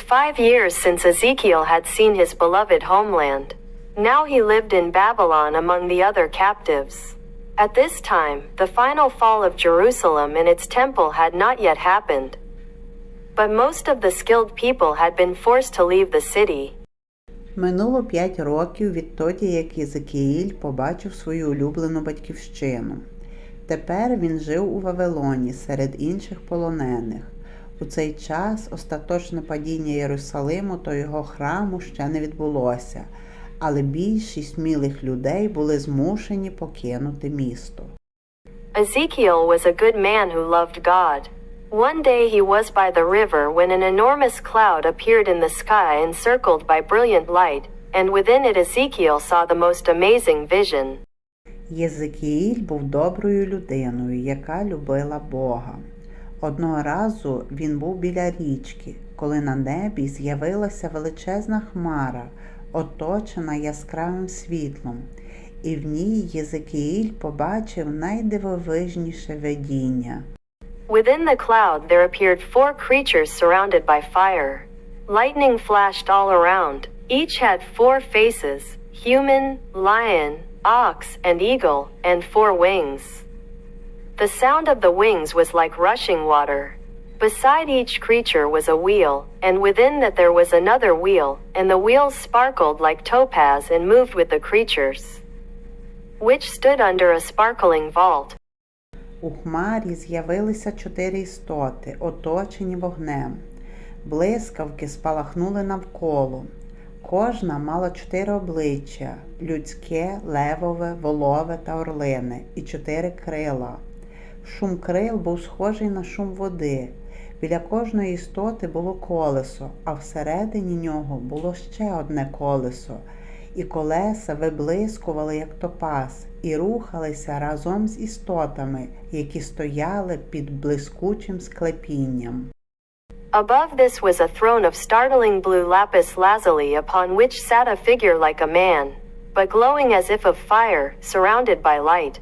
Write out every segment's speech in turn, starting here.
five years since Ezekiel had seen his beloved homeland. Now he lived in Babylon among the other captives. At this time, the final fall of Jerusalem and its temple had not yet happened. But most of the skilled people had been forced to leave the city. Минуло п'ять років відтоді, як Єзекіїль побачив свою улюблену батьківщину. Тепер він жив у Вавилоні серед інших полонених. У цей час остаточне падіння Єрусалиму та його храму ще не відбулося, але більшість смілих людей були змушені покинути місто. Ezekiel was a good man who loved God. One day he was by the river when an enormous cloud appeared in the sky encircled by brilliant light, and within it Ezekiel saw the most amazing vision. Єзекіїль був доброю людиною, яка любила Бога. Одного разу він був біля річки, коли на небі з'явилася величезна хмара, оточена яскравим світлом, і в ній Єзекіїль побачив найдивовижніше видіння. Within the cloud there appeared four creatures surrounded by fire. Lightning flashed all around. Each had four faces human, lion, ox, and eagle, and four wings. The sound of the wings was like rushing water. Beside each creature was a wheel, and within that there was another wheel, and the wheels sparkled like topaz and moved with the creatures, which stood under a sparkling vault. У хмарі з'явилися чотири істоти, оточені вогнем. Блискавки спалахнули навколо. Кожна мала чотири обличчя людське, левове, волове та орлине, і чотири крила. Шум крил був схожий на шум води. Біля кожної істоти було колесо, а всередині нього було ще одне колесо, і колеса виблискували, як топаз, і рухалися разом з істотами, які стояли під блискучим склепінням. Above this was a throne of startling blue lapis lazuli upon which sat a figure like a man, but glowing as if of fire, surrounded by light.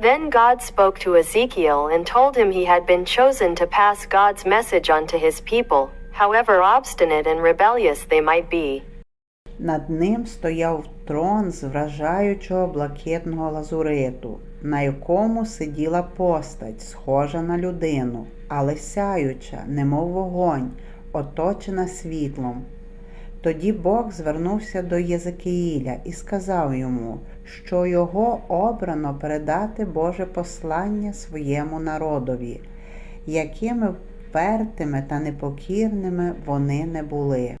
Then God spoke to Ezekiel and told him he had been chosen to pass God's message on to his people, however obstinate and rebellious they might be. Над ним стояв трон з вражаючого блакитного лазуриту, на якому сиділа постать, схожа на людину, але сяюча, немов вогонь, оточена світлом. Тоді Бог звернувся до Єзекіїля і сказав йому, що його обрано передати Боже послання своєму народові, якими впертими та непокірними вони не були.